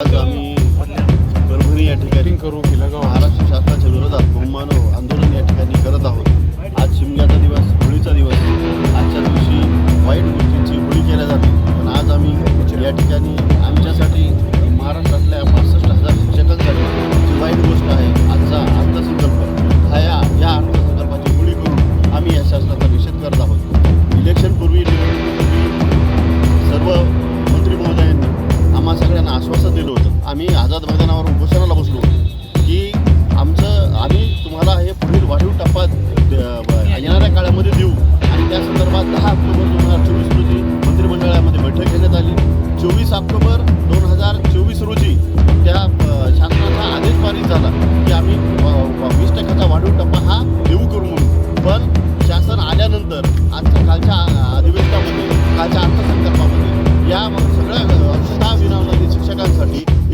आज आम्ही परभणी या ठिकाणी करू महाराष्ट्र शासनाच्या विरोधात बहुमानव आंदोलन या ठिकाणी करत आहोत आज शिमग्याचा दिवस होळीचा दिवस आजच्या दिवशी वाईट गोष्टींची होळी केल्या जाते. पण आज आम्ही या ठिकाणी आम्ही आझाद मैदानावर उपोषणाला बसलो की आमचं आम्ही तुम्हाला हे पुढील वाढीव टप्पा येणाऱ्या काळामध्ये देऊ. आणि त्या संदर्भात दहा ऑक्टोबर दोन हजार चोवीस रोजी मंत्रिमंडळामध्ये बैठक घेण्यात आली. चोवीस ऑक्टोबर दोन हजार चोवीस रोजी त्या शासनाचा आदेश पारित झाला की आम्ही वीस टक्क्याचा वाढीव टप्पा हा देऊ करू म्हणून. पण शासन आल्यानंतर आजच्या कालच्या अधिवेशनामध्ये कालच्या अर्थसंकल्पामध्ये या सगळ्या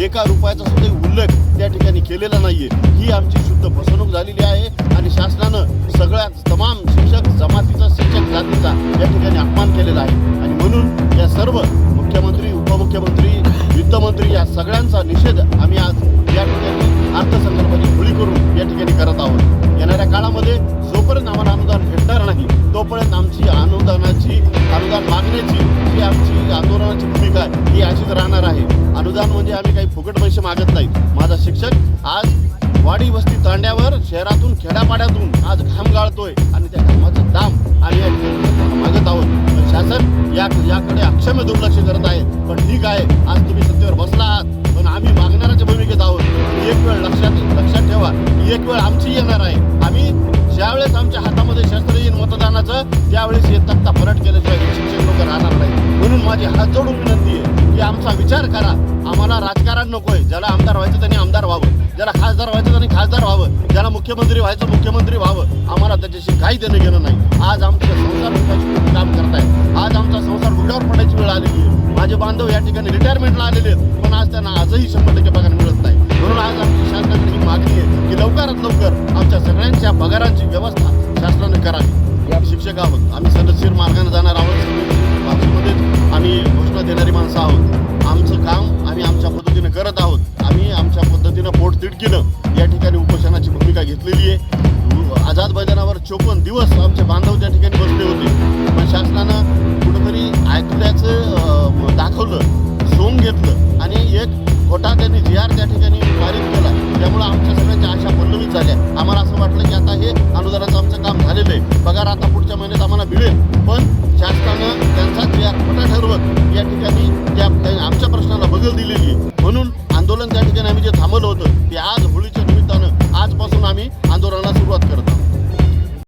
एका रुपयाचा सुद्धा उल्लेख त्या ठिकाणी केलेला नाहीये. ही आमची शुद्ध फसवणूक झालेली आहे आणि शासनानं सगळ्या तमाम शिक्षक जमातीचा शिक्षक जातीचा या ठिकाणी अपमान केलेला आहे. आणि म्हणून या सर्व मुख्यमंत्री उपमुख्यमंत्री वित्तमंत्री या सगळ्यांचा निषेध आम्ही आज या ठिकाणी अर्थसंकल्पाची होळी करून या ठिकाणी करत आहोत. येणाऱ्या काळामध्ये जोपर्यंत आम्हाला अनुदान भेटणार नाही तोपर्यंत आमची अनुदानाची अनुदान मागण्याची ही आमची आंदोलनाची भूमिका आहे ही अशीच राहणार आहे. अनुदान म्हणजे आम्ही काही फुकट पैसे मागत नाही माझा शिक्षक आज वाडी वस्ती तांड्यावर शहरातून खेड्यापाड्यातून आज घाम गाळतोय आणि त्या घामाचं दाम आम्ही मागत आहोत. शासन या याकडे अक्षम्य दुर्लक्ष करत आहे. पण ठीक आहे आज तुम्ही सत्तेवर बसला आहात. पण आम्ही मागणाऱ्याच्या भूमिकेत आहोत. एक वेळ लक्षात लक्षात ठेवा. एक वेळ आमची येणार आहे. आम्ही ज्यावेळेस आमच्या हातामध्ये शस्त्र येईल मतदानाचं त्यावेळेस हे तक्ता फरट केल्याशिवाय शिक्षक लोक राहणार नाही म्हणून माझी हात जोडून विनंती आहे. आमचा विचार करा. आम्हाला राजकारण नकोय. ज्याला आमदार व्हायचं त्यांनी आमदार व्हावं. ज्याला खासदार व्हायचं त्यांनी खासदार व्हावं. ज्याला मुख्यमंत्री व्हायचं मुख्यमंत्री व्हावं. आम्हाला त्याच्याशी काही देणं घेणं नाही. आज आमच्या संसार लुटायची काम करताय आज आमचा संसार गुड्यावर पडायची वेळ आलेली आहे. माझे बांधव या ठिकाणी रिटायरमेंटला आलेले आहेत. पण आज त्यांना आजही शंभर टक्के पगार मिळत नाही. म्हणून आज आमची शासनाकडे ही मागणी आहे की लवकरात लवकर आमच्या सगळ्यांच्या पगारांची व्यवस्था शासनाने करावी. शिक्षक आहोत. आम्ही सदस्यीर मार्गाने जाणार आहोत. आमच्या पद्धतीनं पोटतिडकीनं या ठिकाणी उपोषणाची भूमिका घेतलेली आहे. आझाद मैदानावर चोपन्न दिवस आमचे बांधव त्या ठिकाणी बसले होते. पण शासनानं कुठंतरी ऐकल्याचं दाखवलं सोंग घेतलं आणि एक खोटा त्यांनी जी आर त्या ठिकाणी पारित केला. त्यामुळं आमच्या सगळ्यांच्या आशा पल्लवित झाल्या. आम्हाला असं वाटलं की आता हे अनुदानाचं आमचं काम झालेलं आहे. पगार आता पुढच्या महिन्यात आम्हाला मिळेल. आंदोलन त्या ठिकाणी आम्ही जे थांबवलं होतं ते आज होळीच्या निमित्तानं आजपासून आम्ही आंदोलनाला